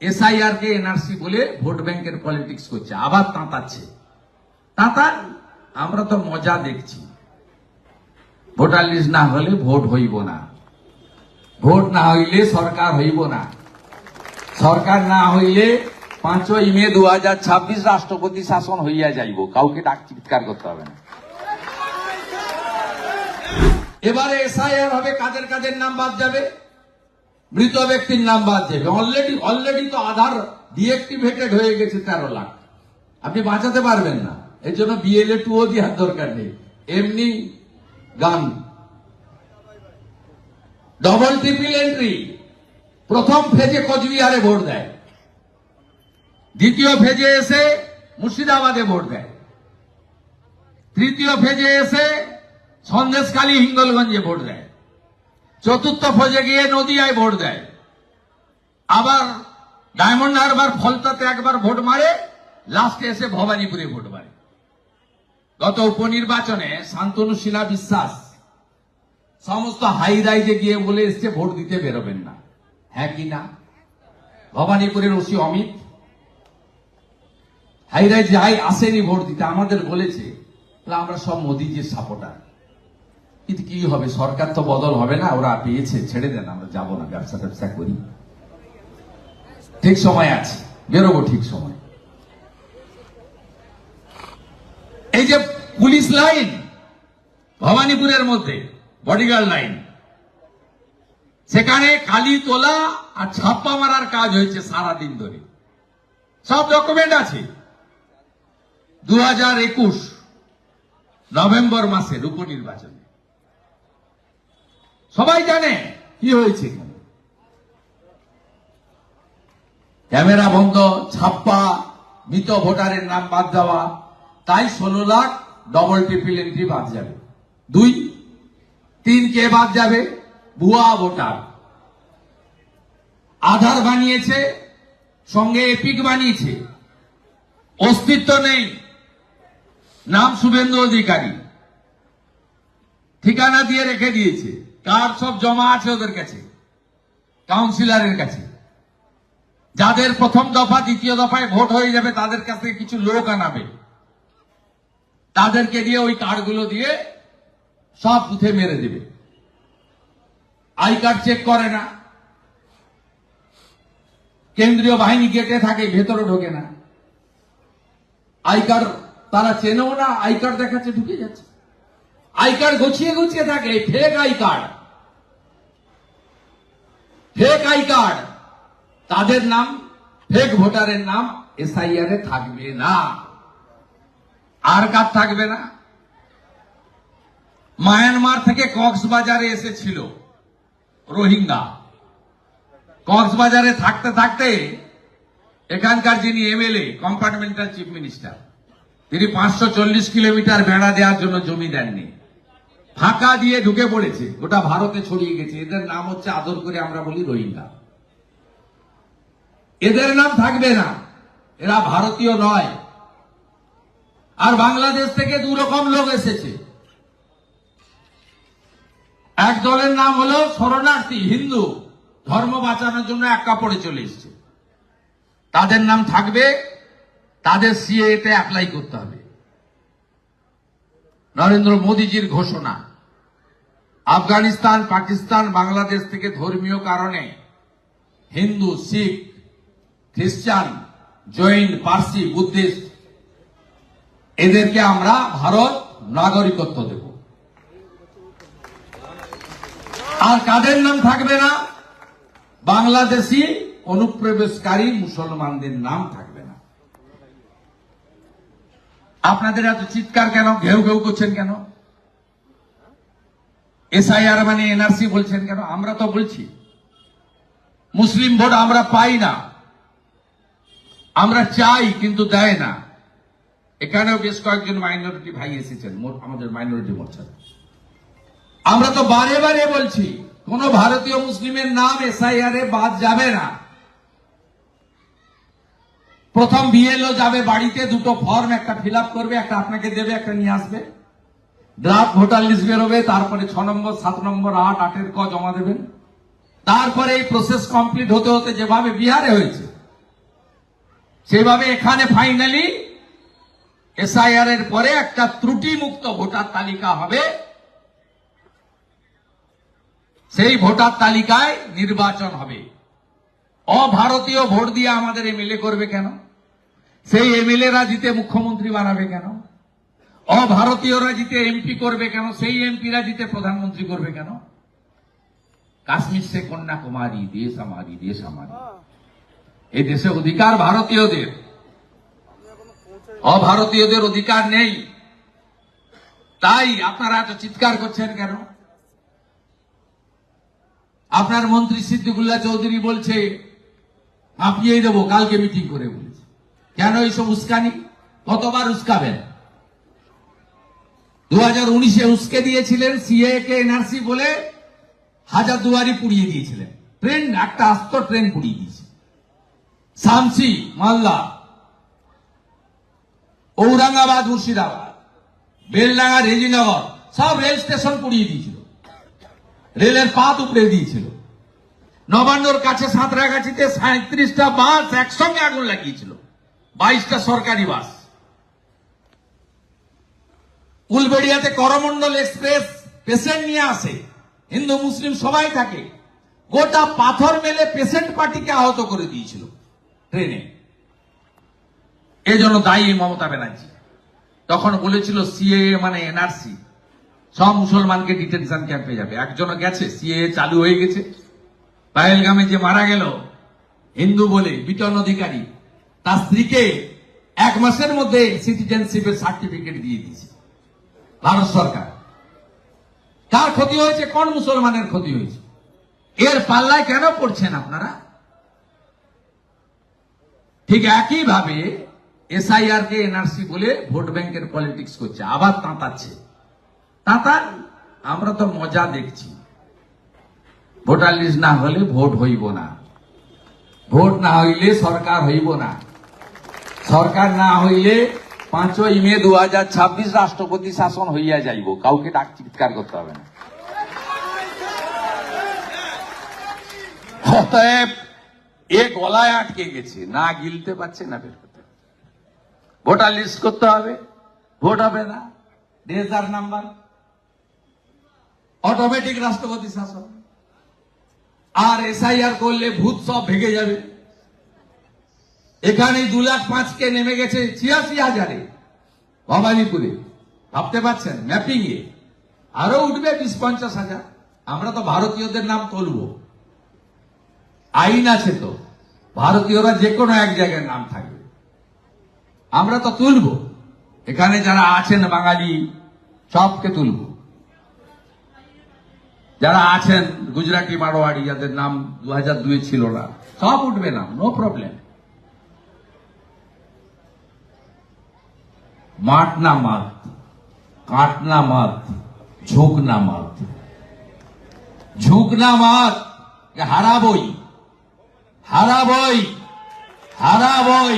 SIR কে NRC বলে vote ব্যাংকের পলিটিক্স করছে। আবার তাঁতাচ্ছে। তাঁতান আমরা তো মজা দেখছি। ভোটার লিস্ট না হলে ভোট হইব না। ভোট না হইলে সরকার হইব না। সরকার না হইলে পাঁচই মে দু হাজার ছাব্বিশ রাষ্ট্রপতি শাসন হইয়া যাইব। কাউকে ডাক চিৎকার করতে হবে না। এবারে এসআইআর হবে, কাদের কাদের নাম বাদ যাবে? মৃত ব্যক্তির নাম বাদ যাবে অলরেডি অলরেডি তো আধার ডিএক্টিভেটেড হয়ে গেছে তেরো লাখ। আপনি বাঁচাতে পারবেন না। এর জন্য বিএলএ টু টুও দেওয়ার দরকার নেই। এমনি গান। ডবল ট্রিপল এন্ট্রি প্রথম ফেজে কোচবিহারে ভোট দেয়। দ্বিতীয় ফেজে এসে মুর্শিদাবাদে ভোট দেয়। তৃতীয় ফেজে এসে সন্দেশখালী হিঙ্গলগঞ্জে ভোট দেয়। চতুর্থ ফেজে গিয়ে নদিয়ায় ভোট দেয়। আবার ডায়মন্ড হারবার ফলতাতে একবার ভোট মারে লাস্টে এসে ভবানীপুরে ভোট মারে। গত উপনির্বাচনে শান্তনু সিনহা বিশ্বাস সমস্ত হাই রাইজে গিয়ে বলে এসছে ভোট দিতে বেরোবেন না। হ্যাঁ কি না? ভবানীপুরের ওসি অমিত হাই রাইজ যাই আসেনি ভোট দিতে আমাদের বলেছে বলে, আমরা সব মোদিজির সাপোর্টার কিন্তু কি হবে? সরকার তো বদল হবে না, ওরা পেয়েছে, ছেড়ে দেন, আমরা যাব না, ব্যবসা ব্যবসা করি। ঠিক সময় আছে, বেরোবো ঠিক সময়। এই যে পুলিশ লাইন, ভবানীপুরের মধ্যে বডিগার্ড লাইন, সেখানে কালি তোলা আর ছাপ্পা মারার কাজ হয়েছে সারা দিন ধরে। সব ডকুমেন্ট আছে। দু হাজার একুশ নভেম্বর মাসের উপনির্বাচনে সবাই জানে কি হয়েছে ক্যামেরা বন্ধ, ছাপ্পা, মৃত ভোটারের নাম বাদ দেওয়া, তাই ষোলো লাখ ডবল ট্রিপল এন্ট্রি বাদ যাবে। দুই, তিন কে বাদ যাবে? ভুয়া ভোটার। আধার বানিয়েছে, সঙ্গে এপিক বানিয়েছে। অস্তিত্ব নেই। নাম শুভেন্দু অধিকারী। ঠিকানা দিয়ে রেখে দিয়েছে। কার্ড সব জমা আছে ওদের কাছে? কাউন্সিলরের কাছে। যাদের প্রথম দফা, দ্বিতীয় দফায় ভোট হয়ে যাবে, তাদের কাছ কিছু লোক আনাবে। তাদেরকে দিয়ে ওই কার্ডগুলো দিয়ে সব বুথে মেরে দেবে। আই কার্ড চেক করে না। কেন্দ্রীয় বাহিনী গেটে থাকে, ভেতরে ঢোকে না। আই কার্ড তারা চেনেও না, আই কার্ড দেখাচ্ছে, ঢুকে যাচ্ছে। আই কার্ড গুছিয়ে গুছিয়ে থাকে fake I card. Fake I card তাদের নাম, ফেক ভোটারের নাম এসআইআর থাকবে না। আর কার থাকবে না? মায়ানমার থেকে কক্সবাজারে এসেছিল রোহিঙ্গা। কক্সবাজারে থাকতে থাকতে এখানকার যিনি এমএলএ কম্পার্টমেন্টাল চিফ মিনিস্টার তিনি পাঁচশো চল্লিশ কিলোমিটার বেড়া দেওয়ার জন্য জমি দেননি। ফাঁকা দিয়ে ঢুকে পড়েছে। গোটা ভারতে ছড়িয়ে গেছে। এদের নাম হচ্ছে, আদর করে আমরা বলি, রোহিঙ্গা। এদের নাম থাকবে না। এরা ভারতীয় নয়। আর বাংলাদেশ থেকে দু রকম লোক এসেছে। এক দলের নাম হলো শরণার্থী, হিন্দু। ধর্ম বাঁচানোর জন্য এক কাপড়ে চলে এসছে। তাদের নাম থাকবে, তাদের সিএতে অ্যাপ্লাই করতে হবে। নরেন্দ্র মোদীজির ঘোষণা। আফগানিস্তান, পাকিস্তান, বাংলাদেশ থেকে ধর্মীয় কারণে হিন্দু, শিখ, খ্রিস্টান, জৈন, পার্সি, বুদ্ধিস্ট, এদেরকে আমরা ভারত নাগরিকত্ব দেব। আর কাদের নাম থাকবে না? বাংলাদেশি অনুপ্রবেশকারী মুসলমানদের নাম থাকবে না। আপনাদের এত চিৎকার কেন? ঘেউ ঘেউ করছেন কেন? এসআইআর মানে এনআরসি বলছেন কেন? আমরা তো বলছি। মুসলিম ভোট আমরা পাই না। আমরা চাই কিন্তু দেয় না। এখানেও বেশ কয়েকজন মাইনরিটি ভাই এসেছেন আমাদের মাইনরিটি মোর্চা। আমরা তো বারে বারে বলছি, কোন ভারতীয় মুসলিমের নাম এসআইআর এ বাদ যাবে না। প্রথম বিএলও যাবে বাড়িতে, দুটো ফর্ম একটা ফিল করবে, একটা আপনাকে দেবে, একটা নিয়ে আসবে। ড্রাফট ভোটার লিস্ট বেরোবে তারপরে ছ নম্বর, সাত নম্বর, আট, আটের ক জমা দেবেন। তারপরে এই প্রসেস কমপ্লিট হতে হতে যেভাবে বিহারে হয়েছে, সেভাবে এখানে ফাইনালি এসআইআর এর পরে একটা ত্রুটি মুক্ত ভোটার তালিকা হবে। সেই ভোটার তালিকায় নির্বাচন হবে। অভারতীয় ভোট দিয়ে আমাদের এমএলএ করবে কেন? সেই এমএলএরা জিতে মুখ্যমন্ত্রী বানাবে কেন? অভারতীয়রা জিতে এমপি করবে কেন? সেই এমপিরা জিতে প্রধানমন্ত্রী করবে কেন? কাশ্মীর সে কন্যাকুমারী, দেশ আমারি দেশ আমারি এই দেশে অধিকার ভারতীয়দের। অভারতীয়দের অধিকার নেই। তাই আপনারা এত চিৎকার করছেন কেন? আপনার মন্ত্রী সিদ্দিকুল্লাহ চৌধুরী বলছে মাপিয়ে দেবো, কালকে মিটিং করে বলেছে। কেন এইসব উস্কানি? কতবার উস্কাবেন? দু হাজার উনিশে উস্কে দিয়েছিলেন সিএ কে এনআরসি বলে হাজার দুয়ারি পুড়িয়ে দিয়েছিলেন। ট্রেন, একটা আস্ত ট্রেন পুড়িয়ে দিয়েছে। শামসি মালদা, ঔরঙ্গাবাদ, মুর্শিদাবাদ, বেলডাঙ্গা, রেজিনগর, সব রেল স্টেশন পুড়িয়ে দিয়েছিল। রেলের পাত উপড়ে দিয়েছিল। নবান্নর কাছে সাঁতরাগাছিতে সাঁত্রিশটা বাস একসঙ্গে আগুন লাগিয়েছিল। বাইশটা সরকারি বাস। উলবেড়িয়াতে করমন্ডল এক্সপ্রেস পেশেন্ট নিয়ে আসে। হিন্দু, মুসলিম সবাই থাকে। গোটা পাথর মেলে পেশেন্ট পার্টিকে আহত করে দিয়েছিল ট্রেনে। এই জন্য দায়ী মমতা ব্যানার্জি। তখন বলেছিল সিএ মানে এনআরসি। সব মুসলমানকে ডিটেনশন ক্যাম্পে যাবে। একজনও গেছে সিএ চালু হয়ে গেছে। পায়েলগামে যে মারা গেল, হিন্দু বলে বিটন অধিকারী, তার স্ত্রীকে এক মাসের মধ্যে সিটিজেনশিপের সার্টিফিকেট দিয়ে দিয়েছে। ভারত সরকার। কার ক্ষতি হয়েছে? কোন মুসলমানের ক্ষতি হয়েছে? এর পাল্লায় কেন পড়ছেন আপনারা? ঠিক একইভাবে এসআইআর কে এনআরসি বলে ভোট ব্যাংকের পলিটিক্স করছে, আবার তাঁতাচ্ছে। তাঁতার? আমরা তো মজা দেখছি। ভোটার লিস্ট না হলে ভোট হইব না। ভোট না হইলে সরকার হইব না। সরকার না হইলে পাঁচই মে দু হাজার ছাব্বিশ রাষ্ট্রপতি শাসন হইয়া যাইব। কাউকে ডাক চিৎকার করতে হবে না। অতএব এ গলায় আটকে গেছে। না গিলতে পারছে না বের করতে। ভোটার লিস্ট করতে হবে। ভোট হবে না। রেজার নাম্বার। অটোমেটিক রাষ্ট্রপতি শাসন। আর এসআইআর করলে ভূত সব ভেঙে যাবে। এখানে দু লাখ পাঁচকে নেমে গেছে ছিয়াশি হাজারে, ভবানীপুরে। ভাবতে পারছেন? ম্যাপিং এ। আরও উঠবে বিশ পঞ্চাশ হাজার। আমরা তো ভারতীয়দের নাম তুলবো। আইন আছে তো। ভারতীয়রা যে কোনো এক জায়গায় নাম থাকবে। আমরা তো তুলব। এখানে যারা আছেন বাঙালি, সবকে তুলব। যারা আছেন গুজরাটি মারোয়াড়ি, যাদের নাম দু হাজার দুয়ে ছিল না, সব উঠবে না নো প্রবলেম মাঠ না মাত কাট না মাত ঝুঁকনা মাত ঝুঁক মাত হারাবই হারাবই হারাবই।